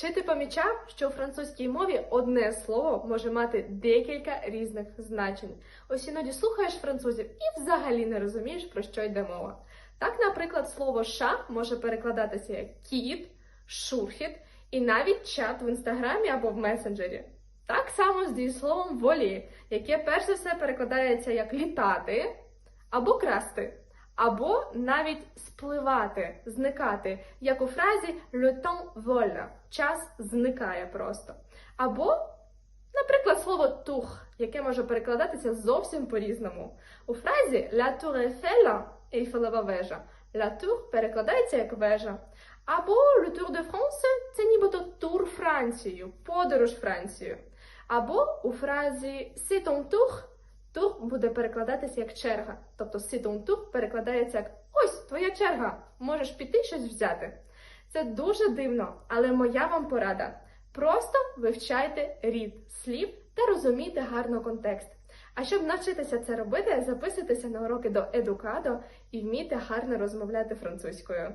Чи ти помічав, що у французькій мові одне слово може мати декілька різних значень? Ось іноді слухаєш французів і взагалі не розумієш, про що йде мова. Так, наприклад, слово ша може перекладатися як кіт, шурхіт і навіть чат в інстаграмі або в месенджері. Так само з дієсловом волі, яке перш за все перекладається як літати або красти, або навіть спливати, зникати, як у фразі le temps vole – час зникає просто. Або, наприклад, слово тух, яке може перекладатися зовсім по-різному. У фразі la tour Eiffel – Ейфелева вежа. La tour перекладається як вежа. Або le Tour de France – це нібито тур Францією, подорож Францією. Або у фразі c'est ton tour тур буде перекладатися як черга. Тобто ton tour перекладається як ось твоя черга, можеш піти щось взяти. Це дуже дивно, але моя вам порада. Просто вивчайте рід слів та розумійте гарно контекст. А щоб навчитися це робити, записуйтеся на уроки до Едукадо і вмійте гарно розмовляти французькою.